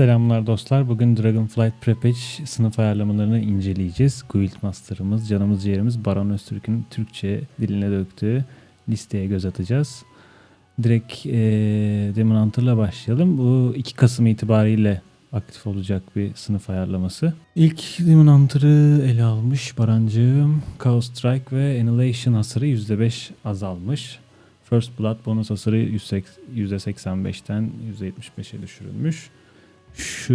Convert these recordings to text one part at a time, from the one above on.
Selamlar dostlar. Bugün Dragonflight Prepage sınıf ayarlamalarını inceleyeceğiz. Guild Master'ımız, canımız ciğerimiz Baran Öztürk'ün Türkçe diline döktüğü listeye göz atacağız. Direkt ee, Demon Hunter'la başlayalım. Bu 2 Kasım itibariyle aktif olacak bir sınıf ayarlaması. İlk Demon Hunter'ı ele almış Barancığım. Chaos Strike ve Annihilation hasarı %5 azalmış. First Blood bonus hasarı %85'ten %75'e düşürülmüş. Şu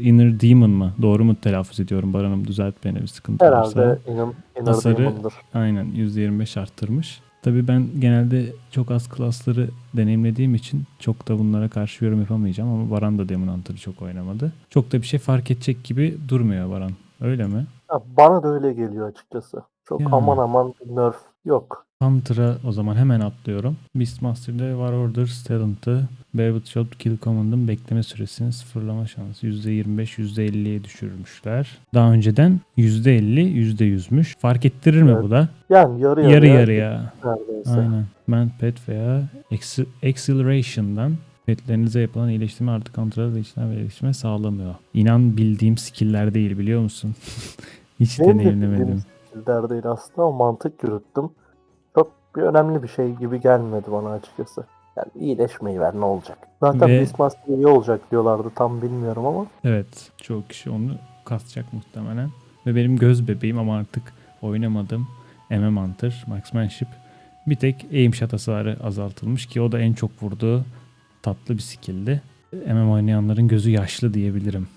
Inner Demon mı? Doğru mu telaffuz ediyorum Baran'ım? Düzelt beni bir sıkıntı varsa. Herhalde inan, inanır Hasarı- Demon'dur. Aynen %25 arttırmış. Tabii ben genelde çok az klasları deneyimlediğim için çok da bunlara karşı yorum yapamayacağım ama Baran da Demon Hunter'ı çok oynamadı. Çok da bir şey fark edecek gibi durmuyor Baran. Öyle mi? Ya bana da öyle geliyor açıkçası. Çok Yani. aman aman nerf yok. Hunter'a o zaman hemen atlıyorum. Beastmaster'da War Orders Talent'ı Bearwood Shot Kill Command'ın bekleme süresini sıfırlama şansı %25 %50'ye düşürmüşler. Daha önceden %50 %100'müş. Fark ettirir mi Evet. bu da? Yani yarı yarıya. Yarı yarıya. Neredeyse. Aynen. Man Pet veya Acce- Acceleration'dan petlerinize yapılan iyileştirme artık kontrol ve iyileştirme sağlamıyor. İnan bildiğim skill'ler değil biliyor musun? Hiç deneyimlemedim. Skill'ler değil aslında ama mantık yürüttüm. Çok bir önemli bir şey gibi gelmedi bana açıkçası. Yani iyileşmeyi ver ne olacak. Zaten Ve- Beastmaster iyi olacak diyorlardı tam bilmiyorum ama. Evet. Çoğu kişi onu kasacak muhtemelen. Ve benim göz bebeğim ama artık oynamadım. MM Hunter, Marksmanship. Bir tek aim shot hasarı azaltılmış ki o da en çok vurduğu tatlı bir skill'di. MM oynayanların gözü yaşlı diyebilirim.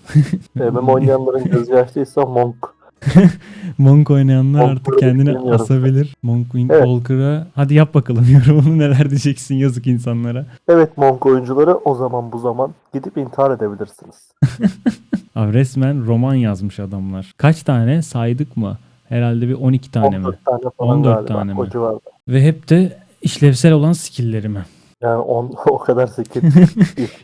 MM oynayanların gözü yaşlıysa Monk. Monk oynayanlar Monk artık kendini asabilir. Monk Evet. Windwalker'a hadi yap bakalım yorumunu neler diyeceksin yazık insanlara. Evet Monk oyuncuları o zaman bu zaman gidip intihar edebilirsiniz. Abi resmen roman yazmış adamlar. Kaç tane saydık mı? Herhalde bir 12 tane mi? 14 tane falan 14 galiba tane mi? Ve hep de işlevsel olan skill'leri mi? Yani on, o kadar skill.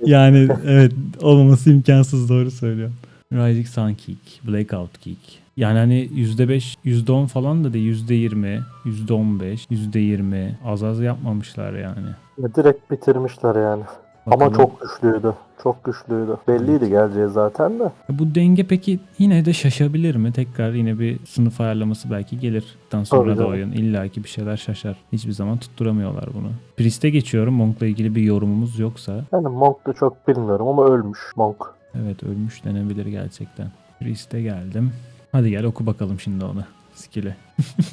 Yani evet olmaması imkansız doğru söylüyor. Rising Sun Kick, Blackout Kick. Yani hani %5, %10 falan da değil %20, %15, %20 az az yapmamışlar yani. Ya Direkt bitirmişler yani. Ama Bakalım. çok güçlüydü. Çok güçlüydü. Belliydi geleceği zaten de. Bu denge peki yine de şaşabilir mi? Tekrar yine bir sınıf ayarlaması belki gelir. Daha sonra Tabii da oyun illaki bir şeyler şaşar. Hiçbir zaman tutturamıyorlar bunu. Priest'e geçiyorum. Monk'la ilgili bir yorumumuz yoksa. Yani Monk da çok bilmiyorum ama ölmüş Monk. Evet ölmüş denebilir gerçekten. Priest'e geldim. Hadi gel oku bakalım şimdi onu. Skill'i.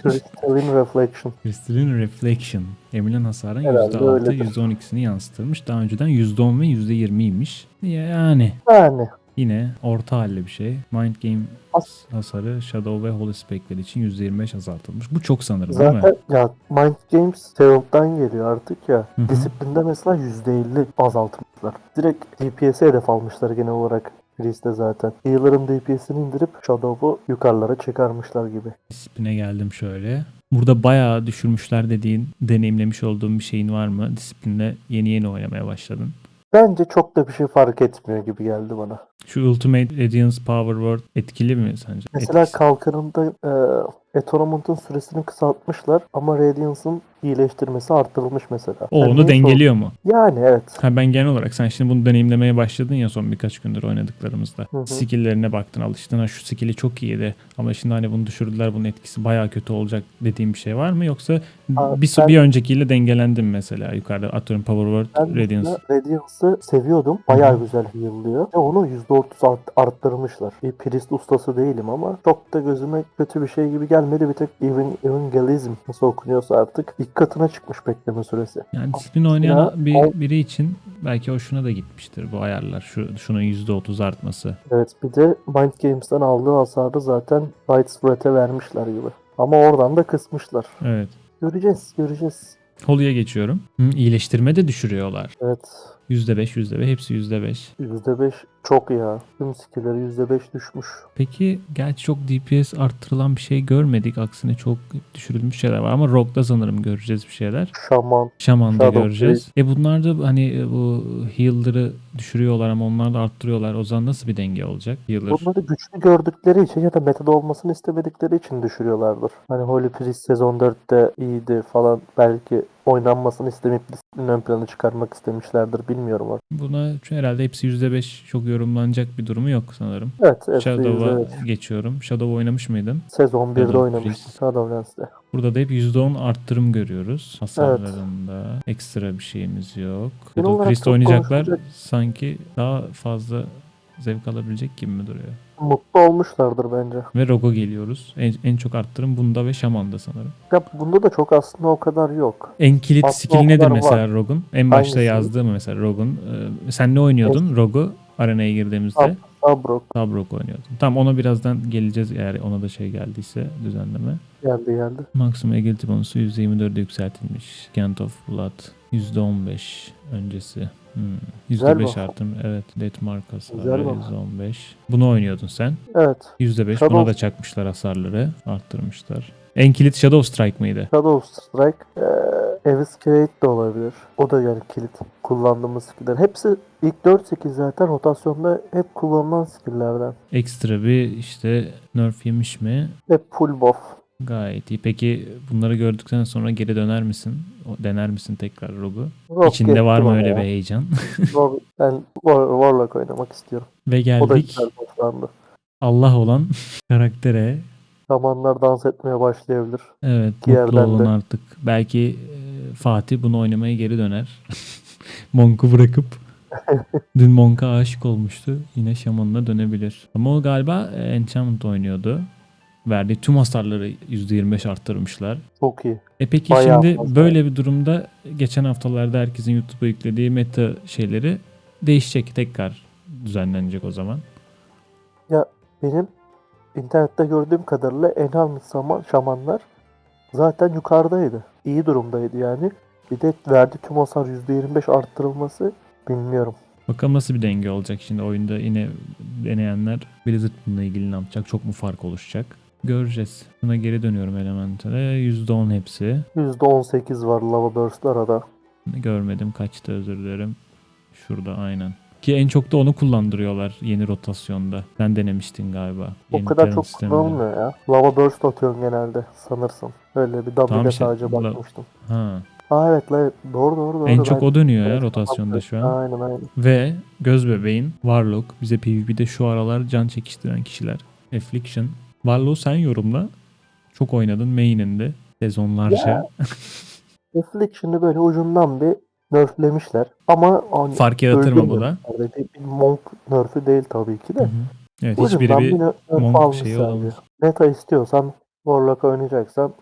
Crystalline Reflection. Crystalline Reflection. Emilen hasarın Herhalde %6, öyledir. %12'sini yansıtırmış. Daha önceden %10 ve %20'ymiş. Yani Yani yine orta halli bir şey. Mind Game As- hasarı Shadow ve Holy Spectre için %25 azaltılmış. Bu çok sanırım değil mi? zaten ya Mind Games Seventh'dan geliyor artık ya. Hı hı. Disiplinde mesela %50 azaltmışlar. Direkt DPS'e hedef almışlar genel olarak. Priest'te zaten. Healer'ın DPS'ini indirip Shadow'u yukarılara çıkarmışlar gibi. Disipline geldim şöyle. Burada bayağı düşürmüşler dediğin, deneyimlemiş olduğun bir şeyin var mı? Disiplinle yeni yeni oynamaya başladın. Bence çok da bir şey fark etmiyor gibi geldi bana. Şu Ultimate Radiance Power Word etkili mi sence? Mesela Etkisi- kalkanında e, Atonement süresini kısaltmışlar ama Radiance'ın iyileştirmesi arttırılmış mesela. o Yani onu o- dengeliyor mu? Yani evet. Ha ben genel olarak sen şimdi bunu deneyimlemeye başladın ya son birkaç gündür oynadıklarımızda. Hı hı. Skill'lerine baktın alıştın ha şu skill'i çok iyiydi ama şimdi hani bunu düşürdüler bunun etkisi bayağı kötü olacak dediğim bir şey var mı yoksa Aa, bir, ben- bir öncekiyle dengelendin mi mesela yukarıda atıyorum Power Word Radiance. Radiance'ı seviyordum. Bayağı güzel heal'lıyor. Ve onu %30 art- arttırmışlar. Bir Priest ustası değilim ama çok da gözüme kötü bir şey gibi gelmedi. Bir tek even, Evangelism nasıl okunuyorsa artık ilk katına çıkmış bekleme süresi. Yani disiplin oynayan Ya, bir, o- biri için belki hoşuna da gitmiştir bu ayarlar. Şu, şunun %30 artması. Evet bir de Mind Games'ten aldığı hasarı zaten Light Spread'e vermişler gibi. Ama oradan da kısmışlar. Evet. Göreceğiz, göreceğiz. Holy'e geçiyorum. Hı, iyileştirme de düşürüyorlar. Evet. %5, %5, hepsi %5. %5 çok ya. Tüm skill'leri %5 düşmüş. Peki gerçi çok DPS arttırılan bir şey görmedik. Aksine çok düşürülmüş şeyler var ama Rogue'da sanırım göreceğiz bir şeyler. Şaman. Şaman'da Shadow göreceğiz. E bunlar da hani e, bu heal'ları düşürüyorlar ama onlar da arttırıyorlar. O zaman nasıl bir denge olacak? Healer. Bunları güçlü gördükleri için ya da metada olmasını istemedikleri için düşürüyorlardır. Hani Holy Priest sezon 4'te iyiydi falan belki oynanmasını istemeyip disiplin ön plana çıkarmak istemişlerdir. Bilmiyorum artık. Buna herhalde hepsi %5 çok yorumlanacak bir durumu yok sanırım. Evet. hepsi Shadow'a geçiyorum. Shadow oynamış mıydın? Sezon 1'de Shadow oynamıştım. Priest. Shadowlands'te. Burada da hep %10 arttırım görüyoruz hasarlarında. Ekstra bir şeyimiz yok. Shadow Priest oynayacaklar konuşulacak- sanki daha fazla zevk alabilecek gibi mi duruyor? Mutlu olmuşlardır bence. Ve Rogo geliyoruz. En, en çok arttırım bunda ve Shaman'da sanırım. Ya bunda da çok aslında o kadar yok. En kilit Aslında skill o nedir mesela Rogue'un? En başta Hangisi? yazdığım mesela Rogue'un. Ee, sen ne oynuyordun Rogu? Arenaya girdiğimizde Tab- Sabrok Tabrok oynuyordun. Tamam ona birazdan geleceğiz eğer ona da şey geldiyse düzenleme. geldi geldi. Maksimum agility bonusu %24'e yükseltilmiş. Gant of Blood %15 öncesi. Hmm. Güzel %5 buff. artım. Evet. Death Mark hasarı buff. %15. Bunu oynuyordun sen. Evet. %5. Shadow- Buna da çakmışlar hasarları. Arttırmışlar. En kilit Shadow Strike mıydı? Shadow Strike, Avis Create de olabilir. O da yani kilit kullandığımız skiller. Hepsi ilk 4-8 zaten rotasyonda hep kullanılan skilllerden. Ekstra bir işte nerf yemiş mi? Hep full buff. Gayet iyi. Peki bunları gördükten sonra geri döner misin? O, dener misin tekrar Rogu? Rogue İçinde var mı öyle ya. bir heyecan? Rogue- ben War- Warlock oynamak istiyorum. Ve O da geldik güzel bufflandı. Allah olan karaktere. Şamanlar dans etmeye başlayabilir. Evet Bir mutlu yerden olun de. artık. Belki e, Fatih bunu oynamaya geri döner. Monk'u bırakıp dün Monk'a aşık olmuştu. Yine Şaman'ına dönebilir. Ama o galiba e, Enchantment oynuyordu. Verdiği tüm hasarları %25 arttırmışlar. Çok iyi. E peki Bayağı şimdi fazla. böyle bir durumda geçen haftalarda herkesin YouTube'a yüklediği meta şeyleri değişecek tekrar düzenlenecek o zaman. Benim internette gördüğüm kadarıyla Şaman, şamanlar zaten yukarıdaydı. İyi durumdaydı yani. Bir de verdiği tüm hasar %25 arttırılması bilmiyorum. Bakalım nasıl bir denge olacak şimdi oyunda yine deneyenler Blizzard bununla ilgili ne yapacak? Çok mu fark oluşacak? Göreceğiz. Buna geri dönüyorum Elemental'e. %10 hepsi. %18 var Lava Burst arada. Görmedim kaçtı özür dilerim. Şurada aynen. Ki en çok da onu kullandırıyorlar yeni rotasyonda. Sen denemiştin galiba. O Yeni kadar çok sisteminde. kullanılmıyor ya. Lava Burst atıyorsun genelde sanırsın. Öyle bir Tamam işte, sadece la- bakmıştım. Ha. Aa evet la, doğru doğru doğru. En çok Ben- o dönüyor ya Evet, rotasyonda şu an. Aynen aynen. Ve göz bebeğin Warlock bize PvP'de şu aralar can çekiştiren kişiler. Affliction. Warlock'u sen yorumla. Çok oynadın main'inde sezonlarca. Affliction'ı böyle ucundan bir nerflemişler. Ama hani Fark yaratır mı bu da? Bir, bir monk nerfü değil tabii ki Hı de. hı. Evet hiçbiri bir bir monk şeyi olamaz. Meta istiyorsan Warlock oynayacaksan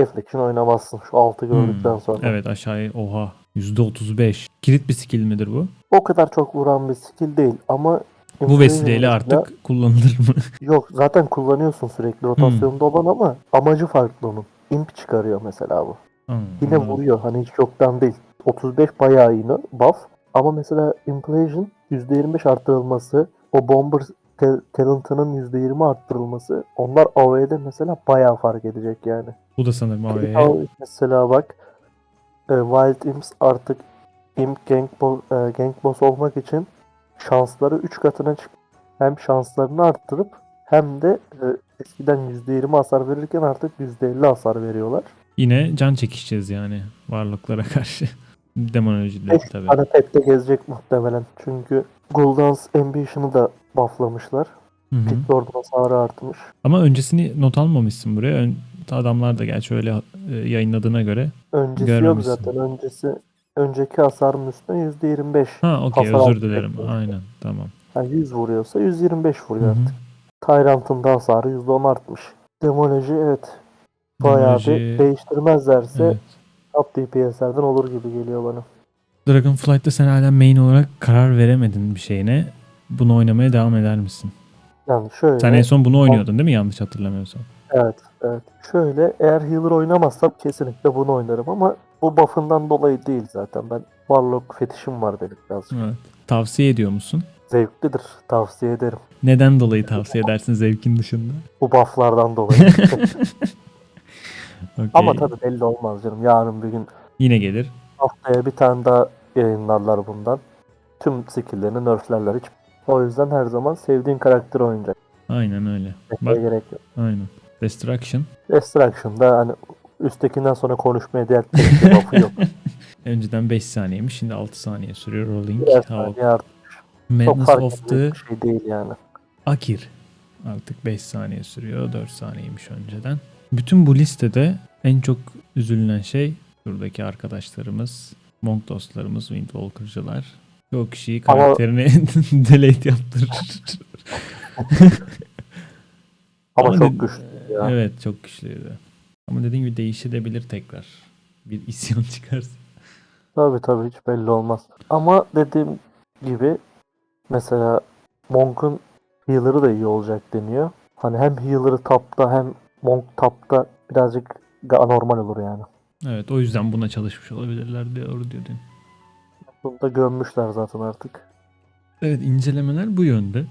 Affliction oynamazsın şu altı gördükten Hmm, sonra. Evet aşağıya oha. %35. Kilit bir skill midir bu? O kadar çok vuran bir skill değil ama Bu vesileyle artık kullanılır mı? Yok zaten kullanıyorsun sürekli rotasyonda olan ama amacı farklı onun. Imp çıkarıyor mesela bu. Hmm, Yine vuruyor hani hiç yoktan değil. 35 bayağı iyi buff. Ama mesela Implosion %25 arttırılması, o Bomber te- talent'ının %20 arttırılması onlar AoE'de mesela bayağı fark edecek yani. Bu da sanırım AOE'ye. AoE mesela bak e, Wild Imps artık Imp Gank, bo- e, gank Boss olmak için şansları 3 katına çık. Hem şanslarını arttırıp hem de e, eskiden %20 hasar verirken artık %50 hasar veriyorlar. Yine can çekişeceğiz yani varlıklara karşı. Demonolojide 5 tabii. tane pette gezecek muhtemelen. Çünkü Gul'dans Ambition'ı da bufflamışlar. Pit Lord'un hasarı artmış. Ama öncesini not almamışsın buraya. Ön, adamlar da gerçi öyle e, yayınladığına göre. Öncesi yok zaten. Öncesi önceki hasarın üstüne %25. Ha okey Hasar özür dilerim. arttı. Aynen tamam. Yani 100 vuruyorsa 125 Hı vuruyor hı. artık. Tyrant'ın da hasarı %10 artmış. Demoloji evet. Bayağı bir Demoloji- değiştirmezlerse Evet. Top DPS'lerden olur gibi geliyor bana. Dragonflight'ta sen hala main olarak karar veremedin bir şeyine. Bunu oynamaya devam eder misin? Yani şöyle. Sen en son bunu oynuyordun değil mi? Yanlış hatırlamıyorsam. Evet, evet. Şöyle eğer healer oynamazsam kesinlikle bunu oynarım ama bu buff'ından dolayı değil zaten. Ben Warlock fetişim var benim birazcık. Evet. Tavsiye ediyor musun? Zevklidir. Tavsiye ederim. Neden dolayı tavsiye edersin zevkin dışında? Bu buff'lardan dolayı. Okey. ama tabii belli olmaz canım. Yarın bir gün Yine gelir. haftaya bir tane daha yayınlarlar bundan. Tüm skill'lerini nerflerler hiç. O yüzden her zaman sevdiğin karakteri oynayacak. Aynen öyle. Bak gerek yok. aynen. Destruction. Destruction'da hani Üsttekinden sonra konuşmaya değer bir lafı yok. Önceden 5 saniyeymiş şimdi 6 saniye sürüyor rolling. Birer saniye artık. Çok Madness of the şey değil yani. Akir. Artık 5 saniye sürüyor. 4 saniyeymiş önceden. Bütün bu listede en çok üzülünen şey buradaki arkadaşlarımız, Monk dostlarımız, Windwalker'cılar. Çoğu kişiyi Ama- karakterini delete yaptırır. Ama, Ama çok güçlü ya. Evet çok güçlüydü. Ama dediğim gibi değişebilir tekrar. Bir isyan çıkarsa. Tabii tabii hiç belli olmaz. Ama dediğim gibi mesela Monk'un healer'ı da iyi olacak deniyor. Hani hem healer'ı tapta hem Monk tapta birazcık anormal olur yani. Evet o yüzden buna çalışmış olabilirler diye doğru diyordun. Bunu da gömmüşler zaten artık. Evet incelemeler bu yönde.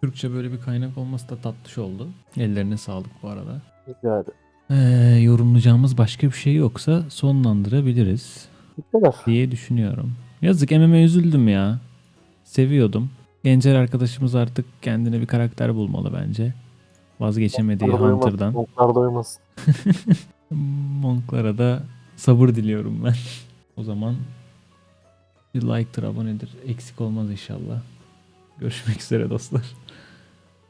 Türkçe böyle bir kaynak olması da tatlış oldu. Ellerine sağlık bu arada. Rica ederim. Ee, yorumlayacağımız başka bir şey yoksa sonlandırabiliriz Bu kadar. diye düşünüyorum. Yazık MM'e üzüldüm ya. Seviyordum. Gencer arkadaşımız artık kendine bir karakter bulmalı bence. Vazgeçemediği Monklar Hunter'dan. Monklar doymaz. Monklara da sabır diliyorum ben. o zaman bir like'tır, abonedir. Eksik olmaz inşallah. Görüşmek üzere dostlar.